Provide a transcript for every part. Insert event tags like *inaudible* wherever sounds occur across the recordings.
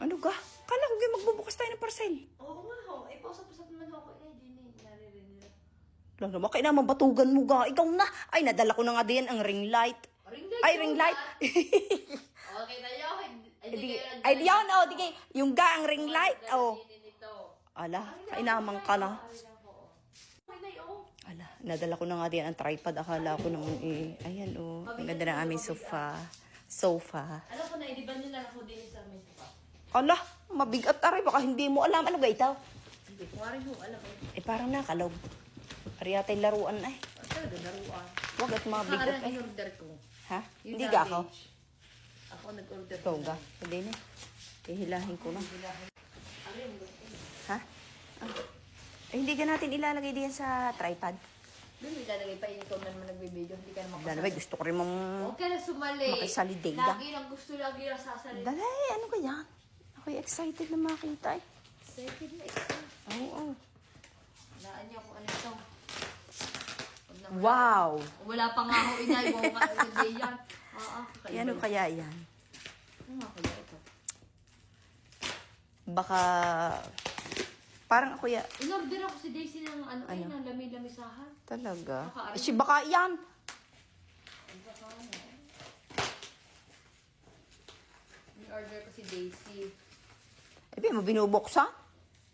Ano ga? Kala ko kayo magbubukas tayo ng parcel. Oo nga ho. Eh, pausap-usap naman ako. Eh, di ni. Naririnig. Lalo naman, kaya naman batugan mo ga. Ikaw na. Ay, nadala ko na nga din ang ring light. Ring light. Ay, yun, ring light. ah. *laughs* Okay tayo. Ay, Ay, di ay, di yan, oh, di. Yung ga, ang ring light, oh. Ala, kainamang ka na. Ala, nadala ko na nga din ang tripod. Akala ko naman eh. Ayan, oh. Ang ganda ng aming sofa. Sofa. Alam ko na, hindi ba nyo lang ako din sa amin? Ala, mabigat aray. Baka hindi mo alam. Ano ga ito? Hindi ko rin ho, alam eh. Eh, parang nakalaw. Ariyatay laruan ay. Oh, talaga, laruan. Huwag at mabigat ay. ang order ko? Ha? Yung Hindi ga ako? Ako nag-order. Ikaw ga? Hindi na. Ihilahin ko na. Ha? Ah. Eh, hindi ka natin ilalagay diyan sa tripod. Doon ilalagay pa yun ikaw na naman nagbibideo. Hindi ka naman Dala, gusto ko rin mong... Huwag ka na sumali. Makisaliday ka. Lagi lang gusto, lagi lang sasalita. Dala, eh, ano ka yan? Ako'y excited na makita eh. Second na ito. Oo, oo. Naan niya kung ano ito. Wow! Wala pa nga ako inay. Buong ka hindi *laughs* yan. Ah, ah. Yan ano yun. kaya yan? Ano nga kaya ito? Baka... Parang ako ya... In-order ako si Daisy ng ano, ay, Ano? ng lami-lamisahan. Talaga? Baka- Eh, si baka yan! Baka ano. In-order ko si Daisy. Eh, di mo binubuksan?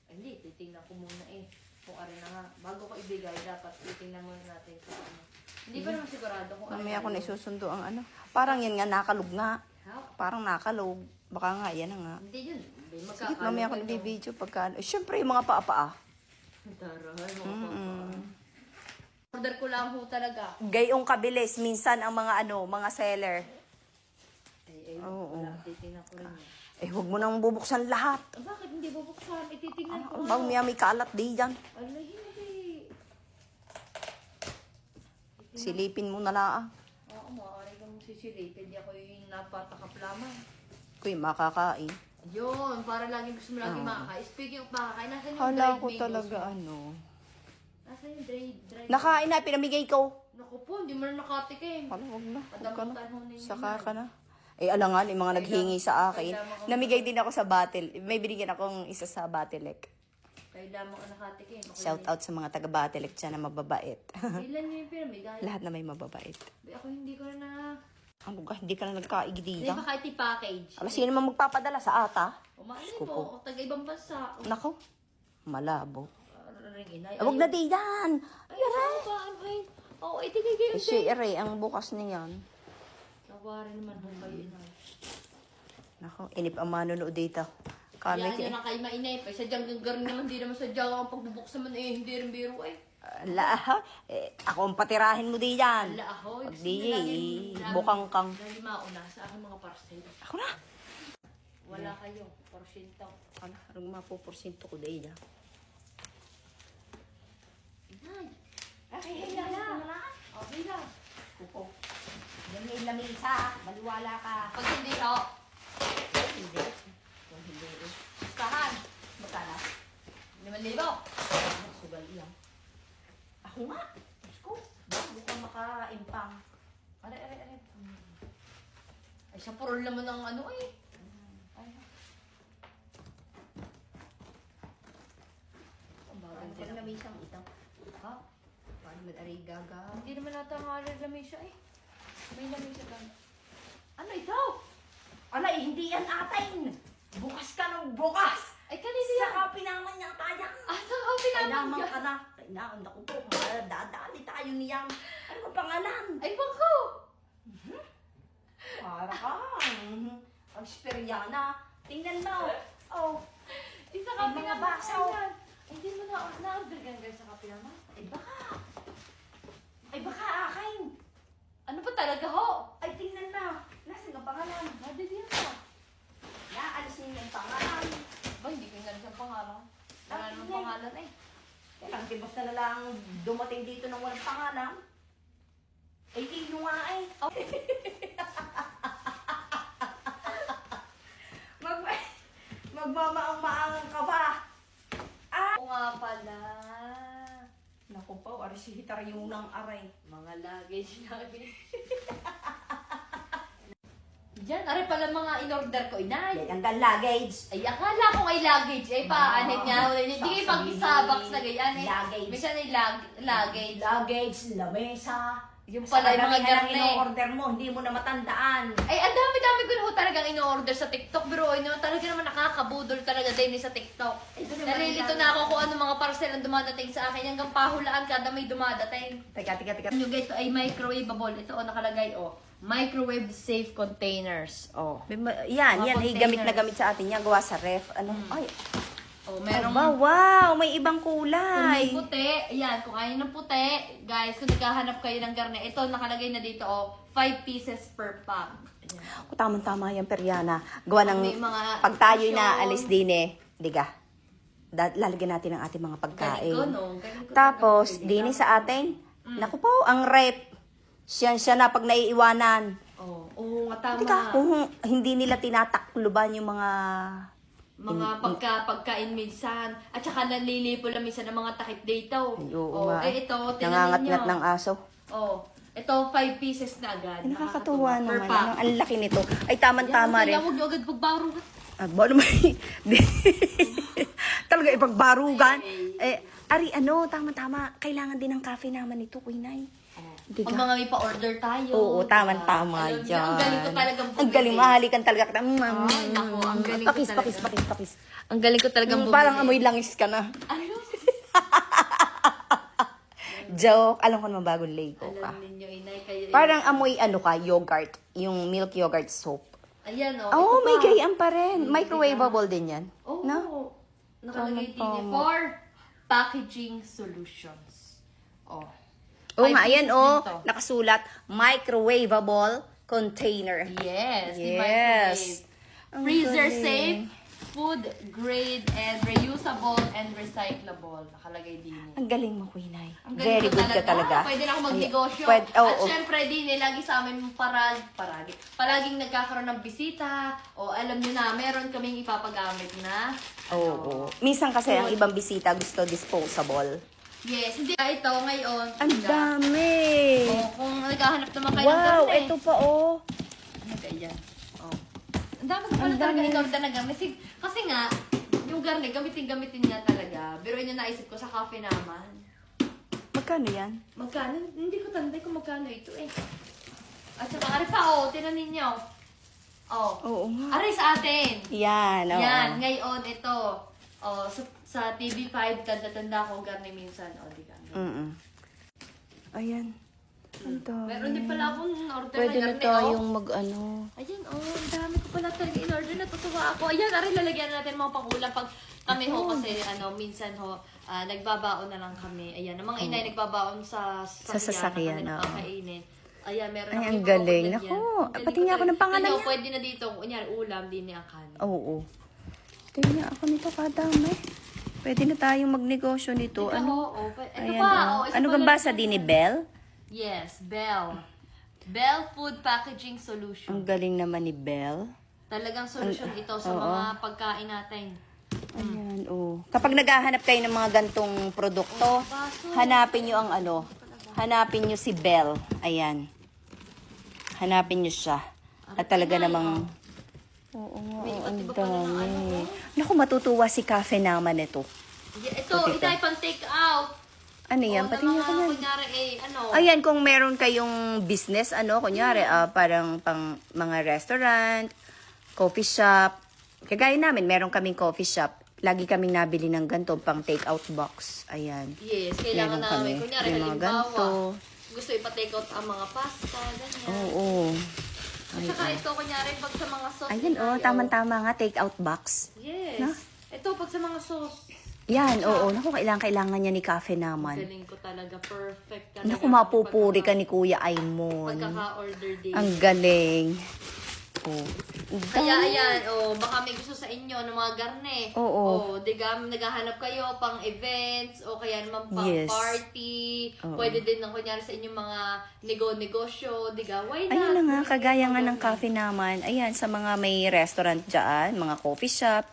Hindi, titingnan ko muna eh. Kung ano na nga. Bago ko ibigay, dapat titingnan muna natin kung ano. Hindi pa naman sigurado kung ano. Mamaya ko na isusundo ang ano. Parang yan nga, nakalog nga. Ha? Parang nakalog. Baka nga, yan na nga. Hindi yun. Hindi Sige, magkakalo. mamaya ko nabibideo pagka... Eh, Siyempre, yung mga paa-paa. Taray, mga papa. Order ko lang ho talaga. Gayong kabilis, minsan ang mga ano, mga seller. Ay, ay, Oo. wala. Titingnan ko rin yun. Eh, huwag mo nang bubuksan lahat. Ah, bakit hindi bubuksan? Ititingnan ko. Bang may may kalat di yan. Ala, hindi. Silipin mo na lang. Oo, maaari kang sisilipin. Hindi ako yung napatakap lamang. Kuy, makakain. Yun, para lagi gusto mo lagi makakain. Speaking of makakain, nasa yung Hala dried ko mangoes talaga mo? ano. Nasa yung dried, dried. Nakain na, pinamigay ko. Naku po, hindi mo na nakatikim. Hala, wag na. Wag ka na. Saka ka na. Eh, alangan, yung mga naghingi sa akin. Namigay din ako sa battle. May binigyan akong isa sa Battleek. Kaya lamang ang nakatikim. Okay, Shout out sa mga taga Battleek dyan na mababait. *laughs* Ilan yung pinamigay? Lahat na may mababait. Ako hindi ko na... Ano ka, hindi ka na Hindi nagkaigdiga. ba kahit i-package? Alam, sino naman magpapadala sa ata? Umaali Ko po. taga-ibang bansa. Nako, malabo. Inay. Ah, Huwag na di yan. Ay, ano ba? Ano ba yun? Oo, itigay kayo. Eh, si Ere, ang bukas niyan. Nawari naman ho kayo inay. Nako, inip ang manonood dito. Kaya Kami, nyo na kayo mainay. Pa, sadyang gagarin naman, di naman sadyang ang pagbubuksan man eh, hindi rin biro eh. ala, eh, ako ang patirahin mo di yan. Ala Pag gusto di, lagi- eh, bukang kang. Lagi mauna sa aking mga parcel. Ako na. Wala kayo, porsyento. Ano, anong mapuporsinto ko di yan? Inay, Ay, o bila. Kuko. May lamisa. Maliwala ka. Pag hindi ho, Hindi. Kung hindi, eh. listahan. Magkala? Limang libo. Sugal iyan. Ako nga. Diyos ko. Bago ka makaimpang. Aray, aray, aray. Ay, sa purol naman ng ano eh. Ay, Ang bagal Ano din pag ako. namisang ito? Ha? Paano mo aray gaga? Hindi naman nata ang alay lamesa eh. May lamesa ka. Ano ito? Alay, hindi yan atin! Bukas ka ng bukas! Ay, kanina yan. Saka pinaman niya tayo. Ah, saan ka pinamang Kailangan ka na. Kailangan ako po. Dadali tayo niyang. Ano ba pangalan? Ay, bangko. Para ka. Ang speryana. Tingnan mo. Oh. Isa ka. Ayan. Ay, Hindi mo na na-order guys sa kape naman. Ay baka. Ay baka akin. Talaga ho? Ay tingnan na. Nasaan ang pangalan? Nadidin ka. Naalisin niya yung pangalan. Ba, hindi ko nga sa pangalan. Wala Ah, namang hindi. pangalan eh. Kailang tibos na lang dumating dito ng walang pangalan. Ay nyo nga eh. Oh. *laughs* Mag *laughs* Magmamaang-maangang ka ba? Ah! Oo nga pala. Naku po, arisihitar yung nang aray. Mga luggage luggage. *laughs* Yan, are pala mga in-order ko, inay. Ang luggage. Ay, akala ko ay luggage. Ay, paanin niya. Hindi kayo pag sa na ganyan. Luggage. Minsan ay lag- luggage. Luggage, lamesa. Yung pala yung mga garne. in-order mo, hindi mo na matandaan. Ay, ang dami-dami ko na ho talagang in-order sa TikTok. Ay naman talaga naman nakakabudol talaga din sa TikTok. Ito naman Nalilito ang- na ako kung ano mga parcel ang dumadating sa akin. Hanggang pahulaan kada may dumadating. Teka, teka, teka. Yung ito ay microwavable. Ito o nakalagay o. Microwave safe containers. O. Yan, Mga yan. Ay, containers. gamit na gamit sa atin yan. Gawa sa ref. Ano? Ay, O, merong... merong wow, may ibang Kung may kulay. puti, ayan, kung ayaw ng puti, guys, kung naghahanap kayo ng garne, ito nakalagay na dito, oh, 5 pieces per pack. Ayan. O, tamang-tama yan, Periana. Gawa ng... May mga Pag tayo'y option. naalis din eh. Diga. Lalagyan natin ang ating mga Galing pagkain. ko, no? Galing ko Tapos, dini sa atin. Naku po, ang rep. Siyan siya na pag naiiwanan. Oo, oh, nga tama. Teka, kung hindi nila tinatakluban yung mga... Mga pagka, pagkain minsan. At saka nalilipo lang minsan ng mga takip dito. Ay, oo oh, nga. eh, ito, tinanin Nangangatngat nyo. ng aso. Oh, ito, 5 pieces na agad. Ay, nakakatuwa Per naman. pack. Ano, ang laki nito. Ay, tamang-tama rin. Huwag nyo agad pagbaro. Ah, ba naman? *laughs* Talaga ipagbarugan. Eh, ari, ano, tama-tama. Kailangan din ng cafe naman ito, Kuy Nay. Diga. Pag mga may pa-order tayo. Oo, diba? tama-tama Alam niyo, dyan. Ang galing ko talagang Ang galing, mahalikan talaga. kita. Mm, Ay, naku, ang galing ko pakis, talaga. pakis, pakis, pakis. Ang galing ko talagang Mm, parang amoy langis ka na. Ano? *laughs* Joke. Alam ko naman bagong Lego ka. Alam ninyo, inay, kayo. Parang amoy ano ka, yogurt. Yung milk yogurt soap. Ayan, oh. Oh, may gayaan pa rin. Microwavable din yan. Oo. No? Nakalagay din eh, for packaging solutions. Oh. Five nga, ayan oh, din nakasulat, microwavable container. Yes, Yes. Freezer galing. safe, food grade, and reusable and recyclable. Nakalagay din eh. Ang galing mo, Quinay. Very good ka talaga. Pwede na ako magnegosyo. Pwede- oo, At oo. syempre, di nilagi sa amin parag, paragi. Palaging nagkakaroon ng bisita. O alam nyo na, meron kaming ipapagamit na. Oo. ano, oo. Minsan kasi ang ibang bisita gusto disposable. Yes, hindi ka ito ngayon. Ang dami! O, kung naghahanap naman kayo ng Wow, ito pa oh. Ano kaya? Oh. Ang dami ko pala Ang talaga dami. na garne. Kasi, kasi nga, yung garne, gamitin-gamitin niya talaga. Pero yun yung naisip ko sa cafe naman. Magkano yan? Magkano? Hindi ko tanda kung magkano ito eh. At saka, ari pa, oh, tinan ninyo. Oh. Oo nga. Ari sa atin. Yan, oo. Yan, ngayon, ito. Oh, sa, sa TV5, tanda-tanda ko garne minsan. Oh, di ka. Mm Ayan. Ang dami. Meron din pala akong order Pwede na na garne, tayong oh. mag-ano. Ayan, oh, ang dami ko pala talaga in-order. Natutuwa ako. Ayan, ari, lalagyan natin mga pangulam. Pag kami ho, kasi ano, minsan ho, ah, nagbabaon na lang kami. Ayan, ang mga inay nagbabaon sa Sa sasakyan, na oo. kakainin. Ayan, meron Ay, ako ang galing. galing pati nga ako ng pangalan niya. Pwede na dito, kunyari, ulam, din ni ang kanin. Oo. Tingnan ako nito kadami. Pwede na tayong magnegosyo nito. Ito, Ano? oh, pa- ito Ayan, pa, oh. oh, Ano bang basa din ni Bell? Yes, Bell. Bell Food Packaging Solution. Ang galing naman ni Bell. Talagang solusyon ito sa oo. mga pagkain natin. Ayan, oh. Kapag naghahanap kayo ng mga gantong produkto, hanapin nyo ang ano, hanapin nyo si Bell. Ayan. Hanapin nyo siya. At talaga namang... Oo nga, May oh, iba't ang iba ng ano, dami. Naku, matutuwa si Cafe naman ito. Yeah, ito, Ito, itay pang take out. Ano yan? O, Pati na mga, yan. kunyari, eh, ano. Ayan, kung meron kayong business, ano, kunyari, ah, parang pang mga restaurant, coffee shop. Kagaya namin, meron kaming coffee shop. Lagi kaming nabili ng ganito pang take-out box. Ayan. Yes, kailangan Meron namin. kami. Kunyari, Yung mga halimbawa, ganito. gusto ipa-take out ang mga pasta, ganyan. Oo. At saka ito, kunyari, pag sa mga sauce. Ayan, oh, tamang-tama nga, take-out box. Yes. Na? Ito, pag sa mga sauce. Yan, oo. Naku, kailangan, kailangan niya ni Cafe naman. Galing ko talaga. Perfect talaga. Naku, mapupuri ka ni Kuya Aimon. Pagkaka-order din. Ang galing. Oh. Ang Kaya ayan, oh, baka may gusto sa inyo ng mga garne. Oo. Oh, diga, naghahanap kayo pang events o kaya naman pang Yes. party. Oo. Pwede din ng kunyari sa inyong mga nego-negosyo, diga, why not? Ayun na nga, Pwede kagaya nga ng cafe naman. Ayan, sa mga may restaurant dyan, mga coffee shop,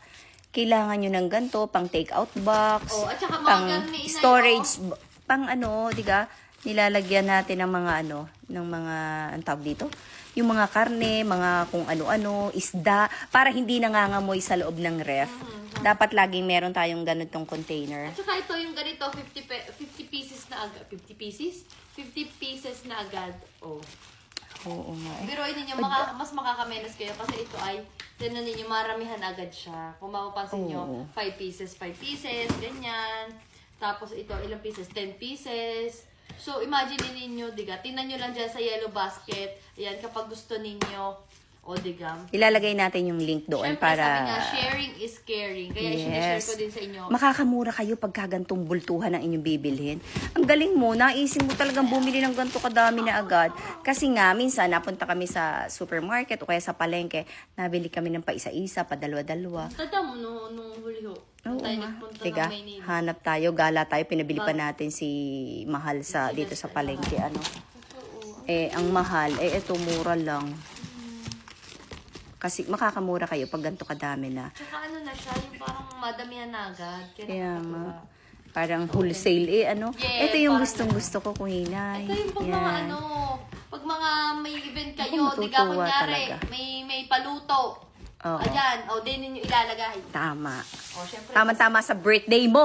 kailangan nyo ng ganito, pang take-out box, Oh, at saka mga pang garne, storage, b- pang ano, diga, nilalagyan natin ng mga ano, ng mga, ang tawag dito, yung mga karne, mga kung ano-ano, isda, para hindi nangangamoy sa loob ng ref. Dapat laging meron tayong ganitong container. At saka ito yung ganito, 50, pe- 50 pieces na agad. 50 pieces? 50 pieces na agad. Oh. Oo nga eh. Biruin ninyo, maka, mas makakamenos kayo kasi ito ay, tinan ninyo, maramihan agad siya. Kung mapapansin nyo, Oo. 5 pieces, 5 pieces, ganyan. Tapos ito, ilang pieces? 10 pieces. So, imagine ninyo, diga, tinan nyo lang dyan sa yellow basket. Ayan, kapag gusto ninyo, o diga. Ilalagay natin yung link doon Siyempre, para... sabi nga, sharing is caring. Kaya sinishare ko din sa inyo. Makakamura kayo pagka gantong bultuhan ang inyong bibilhin. Ang galing mo, naisip mo talagang bumili ng ganito kadami na agad. Kasi nga, minsan napunta kami sa supermarket o kaya sa palengke, nabili kami ng pa isa-isa, pa dalawa-dalawa. Tanda mo, nung, nung huli ho. Oo tayo nga. nagpunta Tiga, ng Maynila. hanap tayo, gala tayo, pinabili pa natin si Mahal sa dito sa palengke. Ano? Eh, ang mahal, eh, eto mura lang. Kasi makakamura kayo pag ganito kadami na. Tsaka ano na siya, yung parang madamihan na agad. Kaya, Kaya nakakatuwa. nga. Parang wholesale eh, ano? Yes, Ito yung parang gustong gusto ko, Kuhinay. Ito yung pag mga ano, pag mga may event kayo, Ako, di ka matutuwa kunyari, talaga. may may paluto. Oo. Ayan, o din ninyo ilalagay. Tama. O, syempre, Tama-tama sa birthday mo!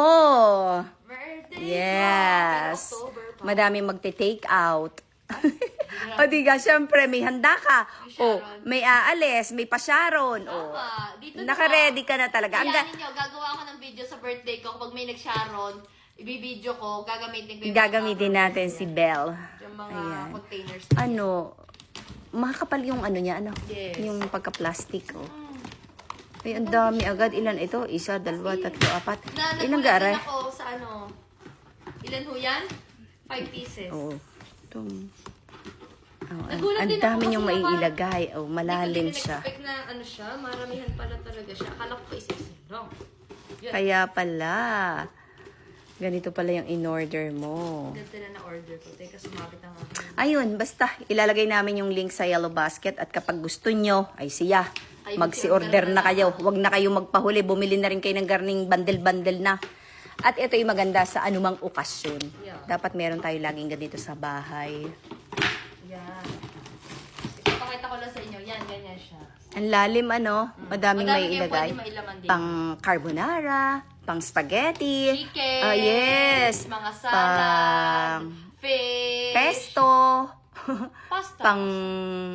birthday Yes! October pa. Madami magte-take out. *laughs* o di ka, syempre, may handa ka. O, may aalis, may pasyaron. O, Tama. Dito na naka-ready ka na talaga. Ang Kaya ga- ninyo, gagawa ako ng video sa birthday ko kapag may nag-sharon, ibibideo ko, gagamitin ko yung gagamitin mga natin si Belle. Yung mga Ayan. containers. Ano, makakapal yung ano niya, ano? Yes. Yung pagka-plastic, oh. Ay, ang dami agad. Ilan ito? Isa, dalawa, tatlo, apat. Garay? din ako sa ano, ilan ho yan? Five pieces. Oo. Ito. Oh, ang, Nagulat ang din ako dami kasi niyong parang- maiilagay. Oh, Hindi malalim ko din siya. expect na ano siya, maramihan pala talaga siya. Akala ko pa lang. Yun, Kaya pala. Ganito pala yung in-order mo. ganda na na-order ko. Teka, sumabit ang akin. Ayun, basta ilalagay namin yung link sa Yellow Basket at kapag gusto nyo, ay siya. Ay, Magsi-order na kayo. Huwag na kayo magpahuli. Bumili na rin kayo ng garning bundle-bundle na. At ito yung maganda sa anumang okasyon. Yeah. Dapat meron tayo laging ganito sa bahay. Yan. Ipapakita ko lang sa inyo. Yan, ganyan siya. Ang lalim ano, madaming Madami may ilagay. Pang carbonara, pang spaghetti, Chicken. ah, yes, Mga salad. pang fish. pesto, Pasta. pang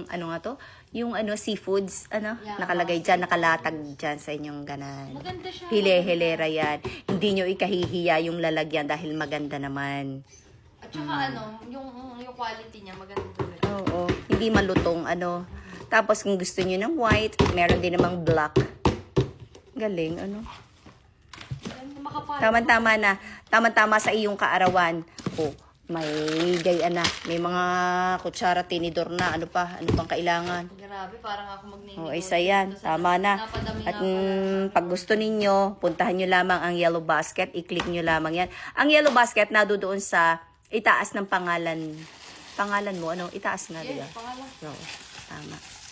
ano nga to? Yung ano seafoods, ano, Yeah, nakalagay diyan, nakalatag diyan sa inyong ganan. Maganda siya. Hile-hilera yan. Hindi nyo ikahihiya yung lalagyan dahil maganda naman. At saka ano, yung, yung quality niya maganda talaga. Oo. Hindi malutong, ano. Tapos kung gusto niyo ng white, meron din namang black. Galing, ano. Makapal. Tama-tama na. Tama-tama sa iyong kaarawan. Oh, may gayan na. May mga kutsara, tinidor na. Ano pa? Ano pang kailangan? Grabe, parang ako magninigo. Oh, isa yan. Tama na. At mm, pag gusto ninyo, puntahan nyo lamang ang Yellow Basket. I-click nyo lamang yan. Ang Yellow Basket, nadoon sa itaas ng pangalan. Pangalan mo, ano? Itaas nga? Yes, pangalan. Oo, tama.